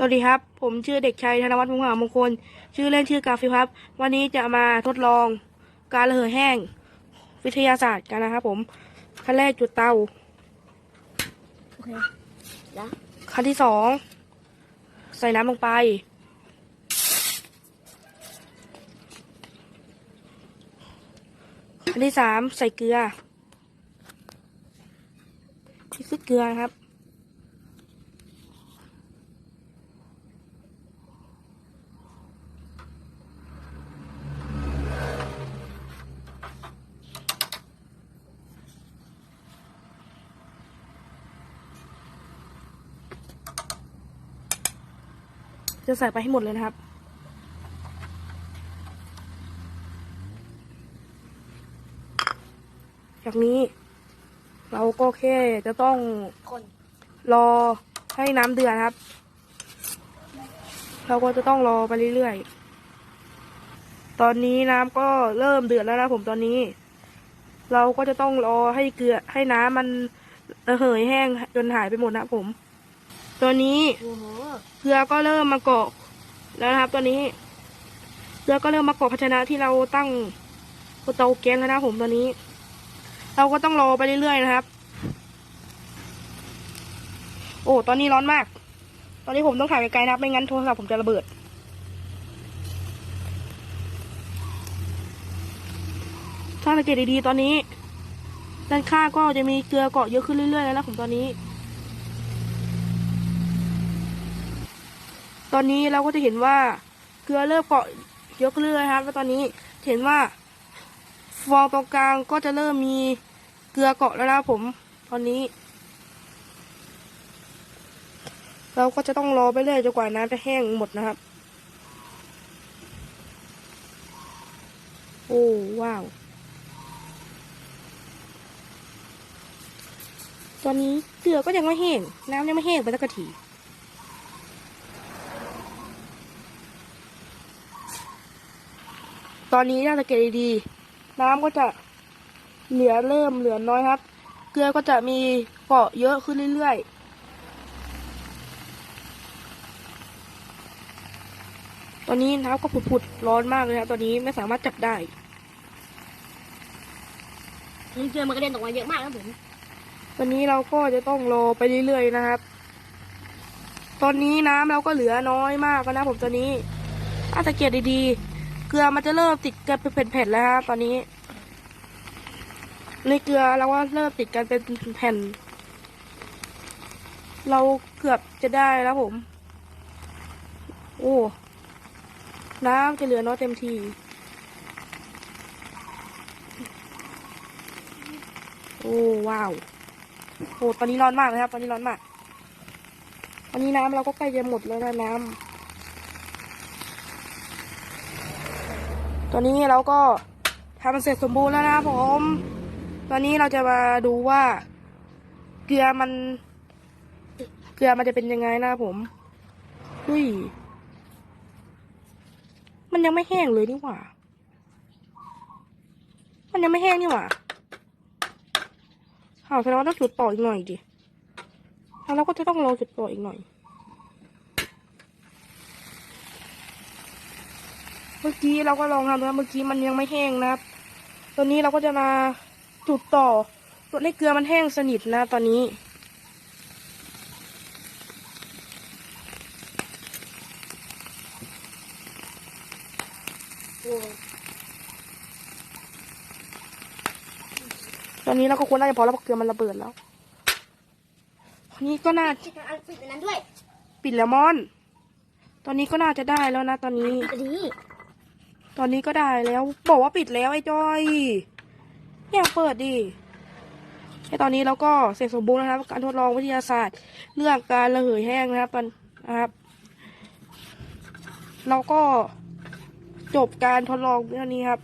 สวัสดีครับ ผมชื่อเด็กชายธนวัฒน์มุงหามงคล ชื่อเล่นชื่อกาฟิครับ วันนี้จะมาทดลองการระเหยแห้ง วิทยาศาสตร์กันนะครับผมขั้นแรกจุดเตาโอเคแล้วขั้นที่สองใส่น้ำลงไป ขั้นที่สามใส่เกลือนี่คือเกลือนะครับ จะใส่ไปให้หมดเลยนะครับ จากนี้ เราก็แค่จะต้องคนรอให้น้ำเดือดครับ เราก็จะต้องรอไปเรื่อยๆ ตอนนี้น้ำก็เริ่มเดือดแล้วนะผมตอนนี้ เราก็จะต้องรอให้เกลือให้น้ำมันระเหยแห้งจนหายไปหมดนะผม ตอนนี้เกลือก็เริ่มมาเกาะแล้วนะครับ ตอนนี้เกลือก็เริ่มมาเกาะภาชนะที่เราตั้งบนเตาแก๊สแล้วนะผมตอนนี้ เราก็ต้องรอไปเรื่อยๆนะครับ โอ้ตอนนี้ร้อนมาก ตอนนี้ผมต้องถ่ายไกลๆนะครับ ไม่งั้นโทรศัพท์ผมจะระเบิดถ้าสังเกตดีๆตอนนี้ ด้านข้างก็จะมีเกลือเกาะเยอะขึ้นเรื่อยๆแล้วนะผมตอนนี้ ตอนนี้เราก็จะเห็นว่าเกลือเริ่มเกาะเยอะขึ้นเรื่อยๆครับแล้วตอนนี้เห็นว่าฟองตรงกลางก็จะเริ่มมีเกลือเกาะแล้วนะผม ตอนนี้ เราก็จะต้องรอไปเรื่อยจนกว่าน้ำจะแห้งหมดนะครับ โอ้ว้าวตอนนี้เกลือก็ยังไม่แห้ง น้ำยังไม่แห้งไปสักที ตอนนี้ถ้าสังเกตดีๆน้ำก็จะเหลือเริ่มเหลือน้อยครับ เกลือก็จะมีเกาะเยอะขึ้นเรื่อยๆตอนนี้น้ำก็ผุดๆร้อนมากเลยครับตอนนี้ไม่สามารถจับได้มันเกลือมันกระเด็นออกมาเยอะมากนะผมตอนนี้เราก็จะต้องรอไปเรื่อยๆนะครับ ตอนนี้น้ำเราก็เหลือน้อยมากแล้วนะผมตอนนี้ถ้าสังเกตดีๆ เกลือมันจะเริ่มติดกันเป็นแผ่นๆแล้วครับตอนนี้ ในเกลือเราก็เริ่มติดกันเป็นแผ่น เราเกือบจะได้แล้วผม โอ้น้ำจะเหลือน้อยเต็มทีโอ้ว้าวโอ้ตอนนี้ร้อนมากเลยครับ ตอนนี้ร้อนมาก ตอนนี้น้ำเราก็ใกล้จะหมดแล้วนะน้ำ ตอนนี้เราก็ทำมันเสร็จสมบูรณ์แล้วนะผม ตอนนี้เราจะมาดูว่า เกลือมัน เกลือมันจะเป็นยังไงนะผมอุ้ย มันยังไม่แห้งเลยนี่หว่า มันยังไม่แห้งนี่หว่าข่าวแสดงว่าต้องจุดต่ออีกหน่อยดิแล้วเราก็จะต้องรอจุดต่ออีกหน่อย เมื่อกี้เราก็ลองทำแล้วเมื่อกี้มันยังไม่แห้งนะครับ ตอนนี้เราก็จะมาจุดต่อจนให้เกลือมันแห้งสนิทนะตอนนี้โอ้ตอนนี้เราก็ควรน่าจะพอแล้วเพราะเกลือมันระเบิดแล้วทีนี้ก็น่าที่อันปิดอันนั้นด้วย ปิดแล้วมอน ตอนนี้ก็น่าจะได้แล้วนะตอนนี้อันนี้ ตอนนี้ก็ได้แล้ว บอกว่าปิดแล้วไอ้จอยอย่าเปิดดิแค่ตอนนี้เราก็เสร็จสมบูรณ์แล้วนะครับ การทดลองวิทยาศาสตร์ เรื่องการระเหยแห้งนะครับมันนะครับ เราก็จบการทดลองเรื่องนี้ครับ